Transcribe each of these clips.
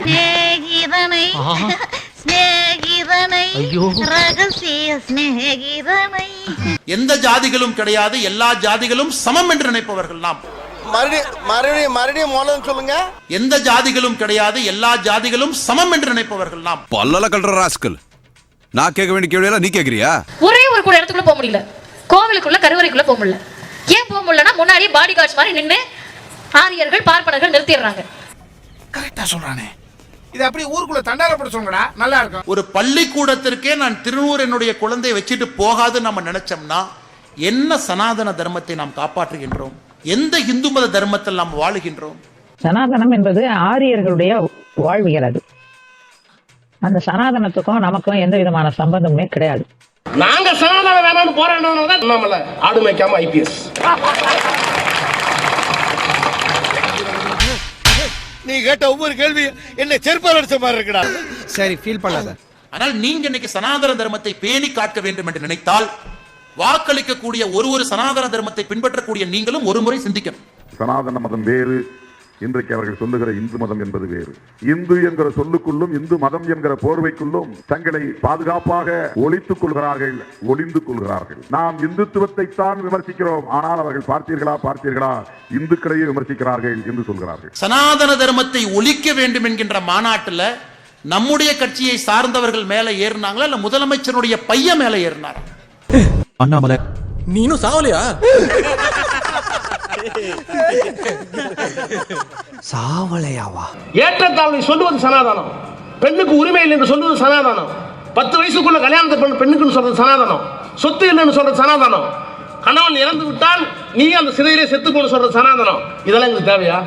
சிநேகிதனை சிநேகிதனை ரகசிய சிநேகிதனை. எந்த ஜாதிகளும் கிடையாது எல்லா ஜாதிகளும் சமம் என்று நினைப்பவர்கள் நாம். மறுபடியும் மறுபடியும் சொல்லுங்க. எந்த ஜாதிகளும் கிடையாது எல்லா ஜாதிகளும் சமம் என்று நினைப்பவர்கள் நாம். பல்லல கல்ற ராஸ்கல். நான் கேட்க வேண்டிய கேள்வியெல்லாம் நீ கேக்குறியா ஒரே ஒரு கூட இடத்துக்குள்ள போக முடியல. கோவிலுக்குள்ள கருவறைக்குள்ள போக முடியல. ஏன் போக முடியலன்னா முன்னாடியே பாடி கார்ட்ஸ் மாதிரி நின்று ஆரியர்கள் பார்ப்பனர்கள் நிறுத்திடுறாங்க. கரெக்டா சொல்றானே. இது அப்படியே ஊருக்குள்ள தண்டாரப்பட சொல்லுங்கடா நல்லா இருக்கும். ஒரு பள்ளிக்கூடத்திற்கே நான் திருநூறு என்னுடைய குழந்தையை வச்சுட்டு போகாதுன்னு நம்ம நினைச்சோம்னா என்ன சனாதன தர்மத்தை நாம் காப்பாற்றுகின்றோம்? எந்த இந்து மத தர்மத்தில் நாம் வாழுகின்றோம்? சனாதனம் என்பது ஆரியர்களுடைய வாழ்வியல் அது. அந்த சனாதனத்துக்கும் நமக்கும் எந்த விதமான சம்பந்தமுமே கிடையாது. நாங்க சனாதனம் வேணாம்னு போராடினவங்க தான் நம்மள ஆடு மேய்க்காம ஐபிஎஸ் நீ கேட்ட ஒவ்வொரு கேள்வி என்ன செருப்பால் அடிச்ச மாதிரி இருக்குடா. சரி ஃபீல் பண்ணாத. ஆனால் நீங்க இன்னைக்கு சனாதன தர்மத்தை பேணி காக்க வேண்டும் என்று நினைத்தால் வாக்களிக்கக்கூடிய ஒரு ஒரு சனாதன தர்மத்தை பின்பற்றக்கூடிய நீங்களும் ஒரு முறை சிந்திக்கணும். சனாதன மதம் வேறு இன்றைக்கு அவர்கள் சொல்லுகிற இந்து மதம் என்பது வேறு. இந்து என்கிற சொல்லுக்குள்ளும் இந்து மதம் என்கிற போர்வைக்குள்ளும் தங்களை பாதுகாப்பாக ஒழித்துக் கொள்கிறார்கள் ஒளிந்து கொள்கிறார்கள். நாம் இந்துத்துவத்தை தான் விமர்சிக்கிறோம். ஆனால் அவர்கள் பார்த்தீர்களா பார்த்தீர்களா? இந்துக்களையே விமர்சிக்கிறார்கள் என்று சொல்கிறார்கள். சனாதன தர்மத்தை ஒழிக்க வேண்டும் என்கின்ற மாநாட்டுல நம்முடைய கட்சியை சார்ந்தவர்கள் மேல ஏறினாங்களா இல்ல முதலமைச்சருடைய பையன் மேல ஏறினாரா? அண்ணாமலை. நீனும் சாவலையா? சாவலையாவா? ஏற்றத்தாழ்வை சொல்லுவது சனாதனம். பெண்ணுக்கு உரிமை இல்லை என்று சொல்லுவது சனாதனம். பத்து வயசுக்குள்ள கல்யாணத்தை பண்ண பெண்ணுக்குன்னு சொல்றது சனாதனம். சொத்து இல்லைன்னு சொல்றது சனாதனம். கணவன் இறந்து விட்டால் நீ அந்த சிறையிலே செத்து போன சொல்றது சனாதனம். இதெல்லாம் எங்களுக்கு தேவையா?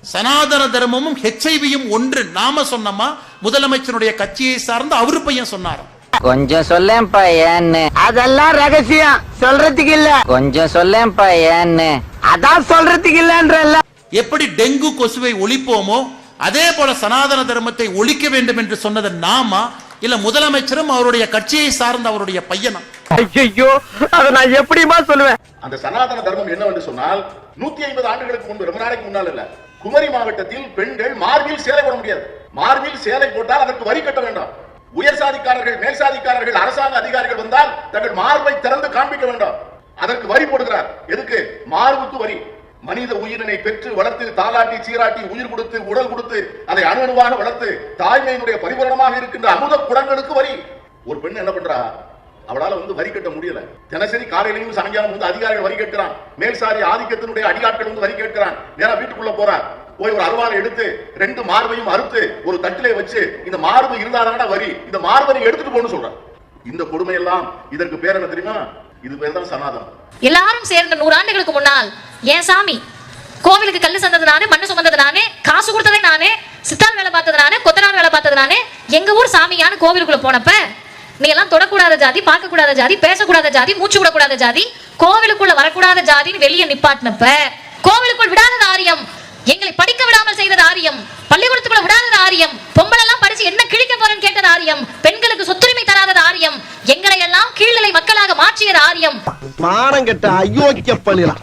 சனாதன தர்மமும் ஹெச்ஐவியும் ஒன்று. நாம சொன்னோமா? முதலமைச்சருடைய கட்சியை சார்ந்த அவரு பையன் சொன்னாராம். கொஞ்சம் சொல்லேன்ப்பா ஏன்னு. அதெல்லாம் ரகசியம். சொல்றதுக்கு இல்ல. கொஞ்சம் சொல்லேன்ப்பா ஏன்னு. அதான் சொல்றதுக்கு இல்லன்றல்ல. எப்படி டெங்கு கொசுவை ஒழிப்போமோ அதே போல சனாதன தர்மத்தை ஒழிக்க வேண்டும் என்று சொன்னது நாமா இல்ல முதலமைச்சரும் அவருடைய கட்சியை சார்ந்த அவருடைய பையனா? ஐயோ அத நான் எப்படிமா சொல்லுவேன்? அந்த சனாதன தர்மம் என்னவென்று சொன்னால் நூத்தி ஐம்பது ஆண்டுகளுக்கு முன்பு ரொம்ப நாளைக்கு முன்னால் இல்ல குமரி மாவட்டத்தில் பெண்கள் மார்பில் சேலை போட முடியாது. மார்பில் சேலை போட்டால் அதற்கு வரி கட்ட அதிகாரிகள் அரசாங்க அதிகாரிகள் வந்தால் தங்கள் மார்பை திறந்து காண்பிக்க வேண்டாம். அதற்கு வரி போடுகிறார். எதுக்கு? மார்புக்கு வரி. மனித உயிரினை பெற்று வளர்த்து தாலாட்டி சீராட்டி உயிர் கொடுத்து உடல் கொடுத்து அதை அணு அணுவாக வளர்த்து தாய்மையினுடைய பரிபூரணமாக இருக்கின்ற அமுத குடங்களுக்கு வரி. ஒரு பெண் என்ன பண்றா? அவளால வந்து வரி கட்ட முடியல. தினசரி காலையிலையும் சாயங்காலம் வந்து அதிகாரிகள் வரி கேட்கிறான். மேல்சாரி ஆதிக்கத்தினுடைய அடியாட்கள் வந்து வரி கேட்கிறான். நேரா வீட்டுக்குள்ள போறான் போய் ஒரு அருவாளை எடுத்து ரெண்டு மார்பையும் அறுத்து ஒரு தட்டிலே வச்சு இந்த மார்பு இருந்தாதானடா வரி. இந்த மார்பை எடுத்துட்டு போன்னு சொல்றான் இந்த கொடுமை எல்லாம் இதற்கு பேர் என்ன தெரியுமா? இது பேர் தான் சனாதனம். எல்லாரும் சேர்ந்த நூறு ஆண்டுகளுக்கு முன்னால் ஏன் சாமி? கோவிலுக்கு கல்லு சந்தது நானே மண்ணு சுமந்தது நானே காசு கொடுத்ததே நானே சித்தால் வேலை பார்த்தது நானே கொத்தனார் வேலை பார்த்தது நானே எங்க ஊர் சாமியான கோவிலுக்குள்ள போனப்ப நீ எல்லாம் தொடக்கூடாத ஜாதி பார்க்க கூடாத ஜாதி பேசக்கூடாத ஜாதி மூச்சு விடக்கூடாத ஜாதி கோவிலுக்குள்ள வரக்கூடாத ஜாதின்னு வெளியே நிப்பாட்டினப்ப கோவிலுக்குள் விடாத ஆரியம். எங்களை படிக்க விடாமல் செய்தது ஆரியம். பள்ளிக்கூடத்துக்குள்ள விடாதது ஆரியம். பொம்பளை எல்லாம் படிச்சு என்ன கிழிக்க போறேன்னு கேட்டது ஆரியம். பெண்களுக்கு சொத்துரிமை தராதது ஆரியம். எங்களை எல்லாம் கீழ்நிலை மக்களாக மாற்றியது ஆரியம். மானம் கெட்ட அயோக்கிய பழிலாம்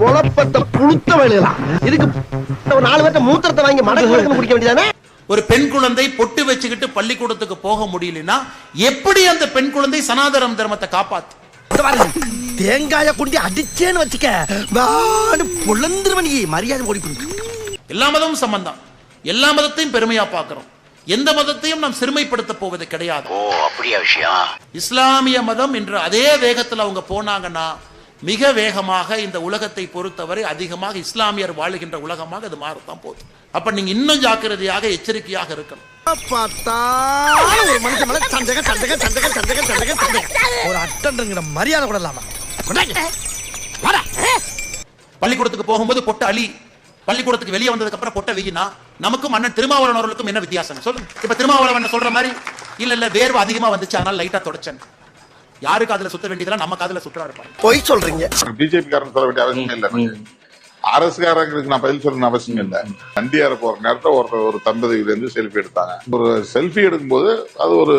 புலப்பட்ட புழுத்த வழிலாம் இதுக்கு ஒரு நாலு பேர்த்த மூத்திரத்தை வாங்கி மடக்கு குடிக்க வேண்டியதானே? ஒரு பெண் குழந்தை பொட்டு வச்சுக்கிட்டு பள்ளிக்கூடத்துக்கு போக முடியலன்னா எப்படி அந்த பெண் குழந்தை சனாதன தர்மத்தை காப்பாத்து? தேங்காய குண்டி அடிச்சேன்னு வச்சுக்க. வாடு பொழந்துருவன் மரியாதை ஓடி. எல்லா மதமும் சம்பந்தம் எல்லா மதத்தையும் பெருமையா பார்க்கிறோம். எந்த மதத்தையும் நாம் சிறுமைப்படுத்த போவது கிடையாது. ஓ அப்படியா விஷயம்? இஸ்லாமிய மதம் என்று அதே வேகத்தில் அவங்க போனாங்கன்னா மிக வேகமாக இந்த உலகத்தை பொறுத்தவரை அதிகமாக இஸ்லாமியர் வாழுகின்ற உலகமாக அது மாறத்தான் போகுது. அப்ப நீங்க இன்னும் ஜாக்கிரதையாக எச்சரிக்கையாக இருக்கணும். பார்த்தா ஒரு மனுஷன் மேல சந்தேக சந்தேக சந்தேக சந்தேக சந்தேக அட்டன்ங்கிற மரியாதை கூட இல்லாம. பள்ளிக்கூடத்துக்கு போகும்போது பொட்டை அழி பள்ளிக்கூடத்துக்கு வெளியே வந்ததுக்கு அப்புறம் பொட்டை வெயினா நமக்கும் அண்ணன் திருமாவளவன் அவர்களுக்கும் என்ன வித்தியாசம் சொல்லுங்க. இப்ப திருமாவளவன் சொல்ற மாதிரி இல்ல இல்ல வேர்வை அதிகமா வந்துச்சு அதனால லைட்டா தொடச்சேன். யாருக்கு அதுல சுத்த வேண்டியதெல்லாம் நம்ம காதுல சுற்றா இருப்பாங்க பொய் சொல்றீங்க. பிஜேபி காரன் சொல்ல வேண்டிய அவசியம் இல்லை. அரசுக்காரங்களுக்கு நான் பதில் சொல்லணும் அவசியம் இல்லை. வண்டியார போற நேரத்தில் ஒரு ஒரு தம்பதியில இருந்து செல்ஃபி எடுத்தாங்க. ஒரு செல்ஃபி எடுக்கும்போது அது ஒரு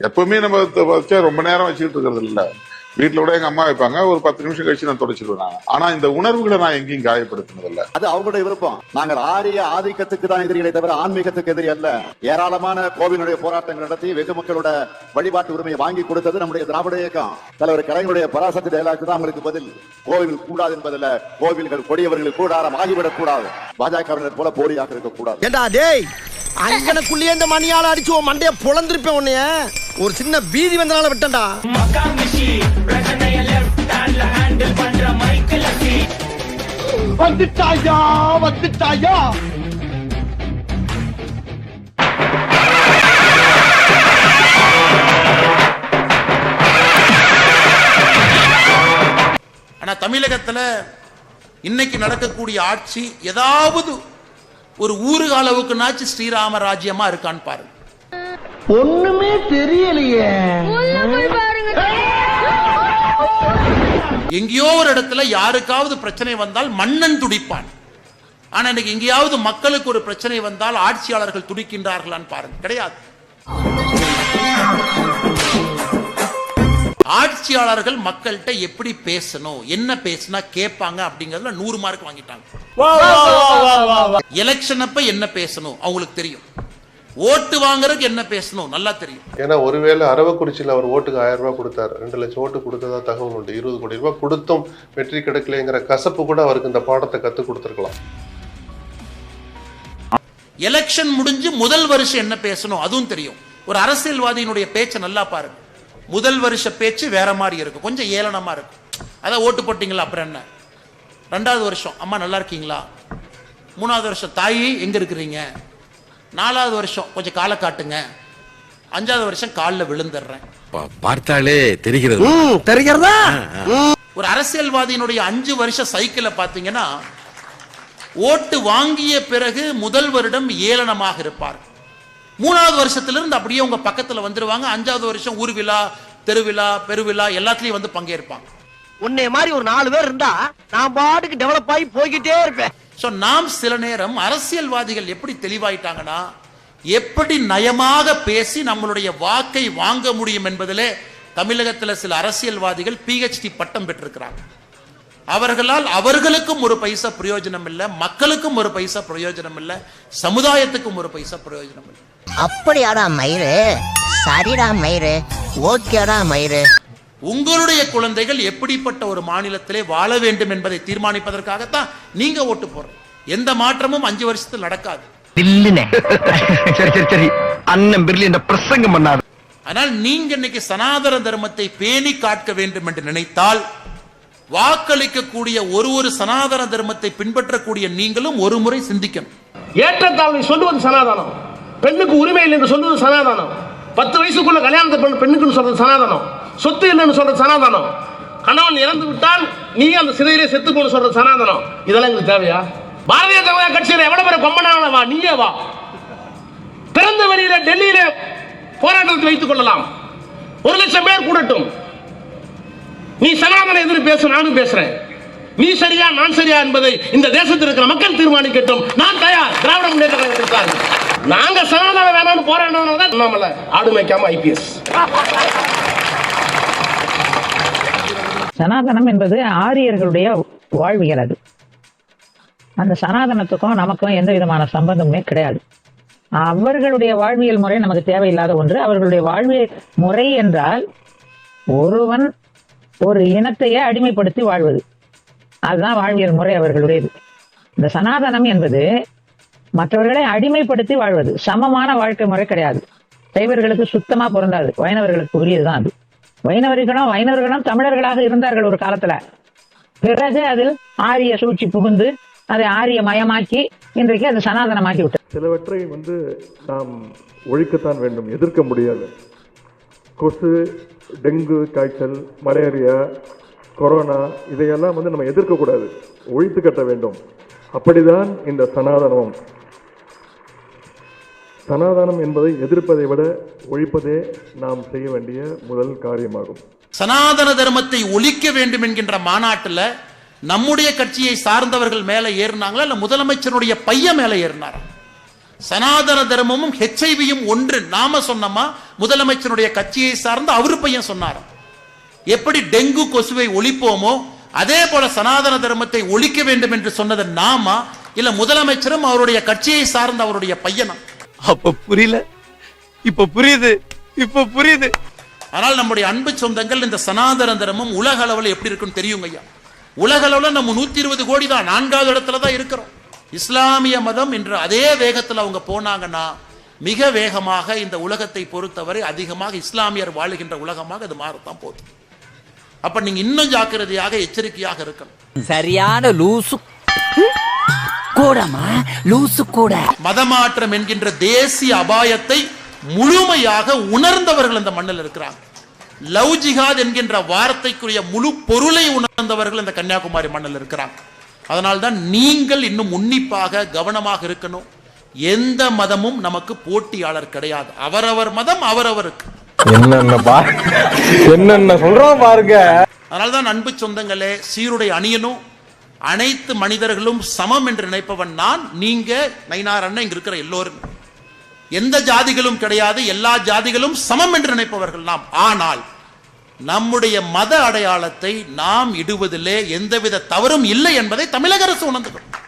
எப்பவுமே நம்ம வச்சா ரொம்ப நேரம் வச்சுக்கிட்டு இருக்கிறது இல்ல. வீட்டுல கூட எங்க அம்மா வைப்பாங்க. ஒரு பத்து நிமிஷம் கழிச்சு நான் தொடச்சிடுவேன் ஆனா இந்த உணர்வுகளை நான் எங்கேயும் காயப்படுத்தினது இல்ல. அது அவங்களுடைய விருப்பம். நாங்கள் ஆரிய ஆதிக்கத்துக்கு தான் எதிரிகளை தவிர ஆன்மீகத்துக்கு எதிரி அல்ல. ஏராளமான கோவிலுடைய போராட்டங்கள் நடத்தி வெகு மக்களோட வழிபாட்டு உரிமையை வாங்கி கொடுத்தது நம்முடைய திராவிட இயக்கம். தலைவர் கலைஞருடைய பராசக்தி டயலாக் தான் அவங்களுக்கு பதில். கோவில் கூடாது என்பதில்ல கோவில்கள் கொடியவர்கள் கூடாரம் ஆகிவிடக் கூடாது. பாஜகவினர் போல போலியாக இருக்கக்கூடாது ஏண்டா டேய் அங்கனக்குள்ளேயே இந்த மணியால அடிச்சு மண்டைய பொழந்திருப்பேன் உன்னைய. ஒரு சின்ன பீதி வந்தனால விட்டேன்டா. வந்துட்டாயா வந்துட்டாயா? ஆனா தமிழகத்துல இன்னைக்கு நடக்கக்கூடிய ஆட்சி ஏதாவது ஒரு ஊரு அளவுக்குனாச்சு ஸ்ரீராம ராஜ்யமா இருக்கான்னு பாருங்க. ஒண்ணுமே தெரியலையே. எங்கேயோ ஒரு இடத்துல யாருக்காவது பிரச்சனை வந்தால் மன்னன் துடிப்பான். ஆனா இன்னைக்கு எங்கேயாவது மக்களுக்கு ஒரு பிரச்சனை வந்தால் ஆட்சியாளர்கள் துடிக்கின்றார்களான்னு பாருங்க. கிடையாது. ஆட்சியாளர்கள் மக்கள்கிட்ட எப்படி பேசணும் என்ன பேசினா கேட்பாங்க அப்படிங்கறதுல நூறு மார்க் வாங்கிட்டாங்க. எலெக்ஷன் அப்ப என்ன பேசணும்? அவங்களுக்கு தெரியும். ஓட்டு வாங்குறதுக்கு என்ன பேசணும்? நல்லா தெரியும். ஏன்னா ஒருவேளை அரவக்குறிச்சியில் அவர் ஓட்டுக்கு ஆயிரம் ரூபாய் கொடுத்தாரு. ரெண்டு லட்சம் ஓட்டு கொடுத்ததா தகவல் உண்டு. இருபது கோடி ரூபாய் கொடுத்தும் வெற்றி கிடைக்கலைங்கிற கசப்பு கூட அவருக்கு இந்த பாடத்தை கத்துக் கொடுத்துருக்கலாம். எலெக்ஷன் முடிஞ்சு முதல் வருஷம் என்ன பேசணும்? அதுவும் தெரியும். ஒரு அரசியல்வாதியினுடைய பேச்சை நல்லா பாருங்க. முதல் வருஷ பேச்சு வேற மாதிரி இருக்கும். கொஞ்சம் ஏளனமா இருக்கும். அதான் ஓட்டு போட்டீங்களா? அப்புறம் என்ன? ரெண்டாவது வருஷம் அம்மா நல்லா இருக்கீங்களா? மூணாவது வருஷம் தாயி எங்க இருக்கிறீங்க? நாலாவது வருஷம் கொஞ்சம் காலை காட்டுங்க. அஞ்சாவது வருஷம் காலில் விழுந்துடுறேன். பார்த்தாலே தெரிகிறது. தெரிகிறதா? ஒரு அரசியல்வாதியினுடைய அஞ்சு வருஷ சைக்கிளை பார்த்தீங்கன்னா ஓட்டு வாங்கிய பிறகு முதல் வருடம் ஏளனமாக இருப்பார். மூணாவது வருஷத்திலிருந்து அப்படியே உங்க பக்கத்துல வந்துருவாங்க. அஞ்சாவது வருஷம் ஊர் விழா தெருவிழா பெருவிழா எல்லாத்துலயும் வந்து பங்கேற்பாங்க. உன்னை மாதிரி ஒரு நாலு பேர் இருந்தா நான் பாட்டுக்கு டெவலப் ஆகி போய்கிட்டே இருப்பேன். ஸோ நாம் சில நேரம் அரசியல்வாதிகள் எப்படி தெளிவாயிட்டாங்கன்னா எப்படி நயமாக பேசி நம்மளுடைய வாக்கை வாங்க முடியும் என்பதிலே தமிழகத்தில் சில அரசியல்வாதிகள் பிஹெச்டி பட்டம் பெற்றிருக்கிறாங்க. அவர்களால் அவர்களுக்கும் ஒரு பைசா பிரயோஜனம் இல்லை மக்களுக்கும் ஒரு பைசா பிரயோஜனம் இல்லை சமுதாயத்துக்கும் ஒரு பைசா பிரயோஜனம் இல்லை அப்படியாடா மயிறு? சரிடா மயிறு. ஓகேடா மயிறு. உங்களுடைய குழந்தைகள் எப்படிப்பட்ட ஒரு மாநிலத்திலே வாழ வேண்டும் என்பதை தீர்மானிப்பதற்காகத்தான் நீங்க ஓட்டு போறோம் எந்த மாற்றமும் அஞ்சு வருஷத்தில் நடக்காது. சரி சரி சரி. அண்ணன் பிர்லி பிரசங்கம் பண்ணாது. ஆனால் நீங்க இன்னைக்கு சனாதன தர்மத்தை பேணி காக்க வேண்டும் என்று நினைத்தால் வாக்களிக்கக்கூடிய ஒரு ஒரு சனாதன தர்மத்தை பின்பற்றக்கூடிய நீங்களும் ஒரு முறை சிந்திக்கணும். ஏற்றத்தாழ்வை சொல்லுவது சனாதனம். பெண்ணுக்கு உரிமை இல்லை என்று சொல்லுவது சனாதனம். பத்து வயசுக்குள்ள கல்யாணத்தை பண்ண பெண்ணுக்குன்னு சொல்றது சனாதனம். சொத்து இல்லைன்னு சொல்ற சனாதனம். கணவன் இறந்து விட்டால் நீ அந்த சிறையிலே செத்து சொல்ற சனாதனம். இதெல்லாம் எங்களுக்கு தேவையா? பாரதிய ஜனதா கட்சியில் எவ்வளவு பேர் கொம்பனான வா நீயே வா. திறந்த வழியில டெல்லியில போராட்டத்தை வைத்துக் கொள்ளலாம். ஒரு லட்சம் பேர் கூடட்டும். நீ சனாதன எதிர்ப்பு பேச நானும் பேசுறேன். நீ சரியா நான் சரியா என்பதை இந்த தேசத்தில் இருக்கிற மக்கள் தீர்மானிக்கட்டும். நான் தயார். திராவிட முன்னேற்ற கழகத்திற்காக நாங்க சனாதன வேணாம்னு போராடினவங்க தான் நம்மள ஆடு மேய்க்காம ஐபிஎஸ் சனாதனம் என்பது ஆரியர்களுடைய வாழ்வியல் அது. அந்த சனாதனத்துக்கும் நமக்கும் எந்த விதமான சம்பந்தமுமே கிடையாது. அவர்களுடைய வாழ்வியல் முறை நமக்கு தேவையில்லாத ஒன்று. அவர்களுடைய வாழ்வியல் முறை என்றால் ஒருவன் ஒரு இனத்தையே அடிமைப்படுத்தி வாழ்வது. அதுதான் வாழ்வியல் முறை அவர்களுடையது. இந்த சனாதனம் என்பது மற்றவர்களை அடிமைப்படுத்தி வாழ்வது. சமமான வாழ்க்கை முறை கிடையாது. சைவர்களுக்கு சுத்தமா பொருந்தாது. வைணவர்களுக்கு உரியதுதான் அது. வைணவர்களும் வைணவர்களும் தமிழர்களாக இருந்தார்கள் ஒரு காலத்துல. பிறகு அதில் ஆரிய சூழ்ச்சி புகுந்து அதை ஆரிய மயமாக்கி இன்றைக்கு அது சனாதனமாக்கி விட்டது சிலவற்றை வந்து நாம் ஒழிக்கத்தான் வேண்டும் எதிர்க்க முடியாது. கொசு டெங்கு காய்ச்சல் மலேரியா கொரோனா இதையெல்லாம் வந்து நம்ம எதிர்க்கக்கூடாது. ஒழித்து கட்ட வேண்டும். அப்படிதான் இந்த சனாதனம் சனாதனம் என்பதை எதிர்ப்பதை விட ஒழிப்பதே நாம் செய்ய வேண்டிய முதல் காரியமாகும். சனாதன தர்மத்தை ஒழிக்க வேண்டும் என்கின்ற மாநாட்டில் நம்முடைய கட்சியை சார்ந்தவர்கள் மேலே ஏறினாங்களா இல்ல முதலமைச்சருடைய பையன் மேலே ஏறினாரா? சனாதன தர்மமும் ஹெச்ஐவியும் ஒன்று. நாம சொன்னோமா? முதலமைச்சருடைய கட்சியை சார்ந்த அவர் பையன் சொன்னாரா? எப்படி டெங்கு கொசுவை ஒழிப்போமோ அதே போல சனாதன தர்மத்தை ஒழிக்க வேண்டும் என்று சொன்னது நாமா? இல்ல முதலமைச்சரும் அவருடைய கட்சியை சார்ந்த அவருடைய பையனா? அப்ப புரியல. இப்ப புரியுது. இப்ப புரியுது. ஆனால் நம்முடைய அன்பு சொந்தங்கள் இந்த சனாதன தர்மம் உலக அளவில் எப்படி இருக்குன்னு தெரியுங்க ஐயா. உலக அளவில் நம்ம நூத்தி இருபது கோடி தான் நான்காவது இடத்துல தான் இருக்கிறோம். இஸ்லாமிய மதம் என்ற அதே வேகத்தில் அவங்க போனாங்கன்னா மிக வேகமாக இந்த உலகத்தை பொறுத்தவரை அதிகமாக இஸ்லாமியர் வாழுகின்ற உலகமாக அது மாறத்தான் போகுது. அப்ப நீங்க இன்னும் ஜாக்கிரதையாக எச்சரிக்கையாக இருக்கணும். சரியான லூசு. கூடமா? லூசு கூட. மதமாற்றம் என்கின்ற தேசிய அபாயத்தை முழுமையாக உணர்ந்தவர்கள் இந்த மண்ணில் இருக்கிறாங்க. லவ் ஜிஹாத் என்கின்ற வார்த்தைக்குரிய முழு பொருளை உணர்ந்தவர்கள் இந்த கன்னியாகுமரி மண்ணில் இருக்கிறாங்க. அதனால்தான் நீங்கள் இன்னும் உன்னிப்பாக கவனமாக இருக்கணும். எந்த மதமும் நமக்கு போட்டியாளர் கிடையாது. அவரவர் மதம் அவரவருக்கு. என்னென்ன என்னென்ன சொல்றோம் பாருங்க. அதனால்தான் அன்பு சொந்தங்களே சீருடை அணியணும். அனைத்து மனிதர்களும் சமம் என்று நினைப்பவன் நான் நீங்க நைனார் அண்ணன் இங்க இருக்கிற எல்லோரும். எந்த ஜாதிகளும் கிடையாது எல்லா ஜாதிகளும் சமம் என்று நினைப்பவர்கள் நாம். ஆனால் நம்முடைய மத அடையாளத்தை நாம் இடுவதிலே எந்தவித தவறும் இல்லை என்பதை தமிழக அரசு உணர்ந்துக்கணும்